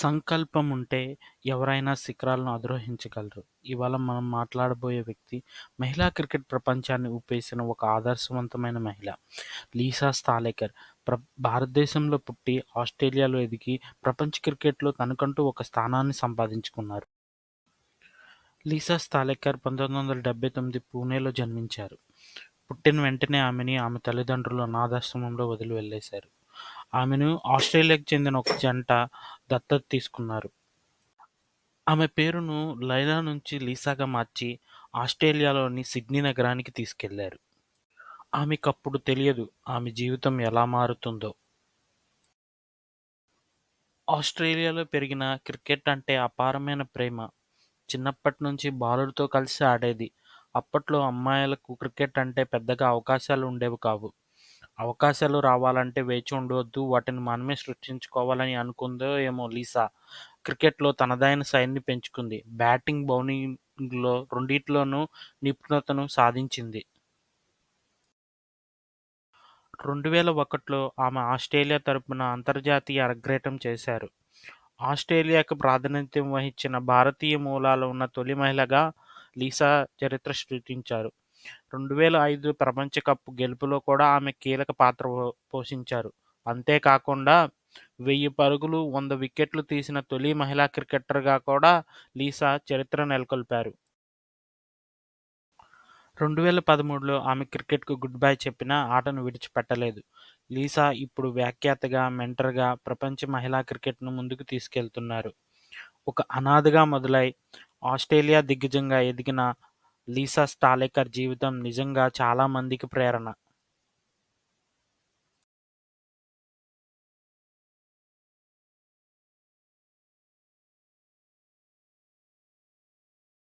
సంకల్పం ఉంటే ఎవరైనా శిఖరాలను అధిరోహించగలరు. ఇవాళ మనం మాట్లాడబోయే వ్యక్తి మహిళా క్రికెట్ ప్రపంచాన్ని ఊపేసిన ఒక ఆదర్శవంతమైన మహిళ. లీసా స్థాలేకర్ ప్ర భారతదేశంలో పుట్టి, ఆస్ట్రేలియాలో ఎదిగి, ప్రపంచ క్రికెట్‌లో తనకంటూ ఒక స్థానాన్ని సంపాదించుకున్నారు. లీసా స్టాలేకర్ 1979 పూణేలో జన్మించారు. పుట్టిన వెంటనే ఆమెని ఆమె తల్లిదండ్రులు అనాథాశ్రమంలో వదిలి వెళ్ళేశారు ఆమెను ఆస్ట్రేలియాకు చెందిన ఒక జంట దత్తత తీసుకున్నారు. ఆమె పేరును లైలా నుంచి లీసాగా మార్చి ఆస్ట్రేలియాలోని సిడ్నీ నగరానికి తీసుకెళ్ళారు. ఆమెకప్పుడు తెలియదు ఆమె జీవితం ఎలా మారుతుందో. ఆస్ట్రేలియాలో పెరిగిన, క్రికెట్ అంటే అపారమైన ప్రేమ. చిన్నప్పటి నుంచి బాలుడితో కలిసి ఆడేది. అప్పట్లో అమ్మాయిలకు క్రికెట్ అంటే పెద్దగా అవకాశాలు ఉండేవి కావు. అవకాశాలు రావాలంటే వేచి ఉండవద్దు వాటిని మనమే సృష్టించుకోవాలని అనుకుందో ఏమో లీసా క్రికెట్‌లో తనదైన శైలిని పెంచుకుంది. బ్యాటింగ్, బౌలింగ్‌లో రెండింటిలోనూ నిపుణతను సాధించింది. 2001లో ఆమె ఆస్ట్రేలియా తరపున అంతర్జాతీయ అరంగేట్రం చేశారు. ఆస్ట్రేలియాకు ప్రాతినిధ్యం వహించిన భారతీయ మూలాలు ఉన్న తొలి మహిళగా లీసా చరిత్ర సృష్టించారు. 2005 ప్రపంచ కప్ గెలుపులో కూడా ఆమె కీలక పాత్ర పోషించారు. అంతేకాకుండా వెయ్యి పరుగులు, వంద వికెట్లు తీసిన తొలి మహిళా క్రికెటర్‌గా కూడా లీసా చరిత్ర నెలకొల్పారు. 2013లో ఆమె క్రికెట్‌కు గుడ్‌బై చెప్పినా ఆటను విడిచిపెట్టలేదు. లీసా ఇప్పుడు వ్యాఖ్యాతగా, మెంటర్‌గా ప్రపంచ మహిళా క్రికెట్‌ను ముందుకు తీసుకెళ్తున్నారు. ఒక అనాథగా మొదలై ఆస్ట్రేలియా దిగ్గజంగా ఎదిగిన లీసా స్టాలెకర్ జీవితం నిజంగా చాలా మందికి ప్రేరణ.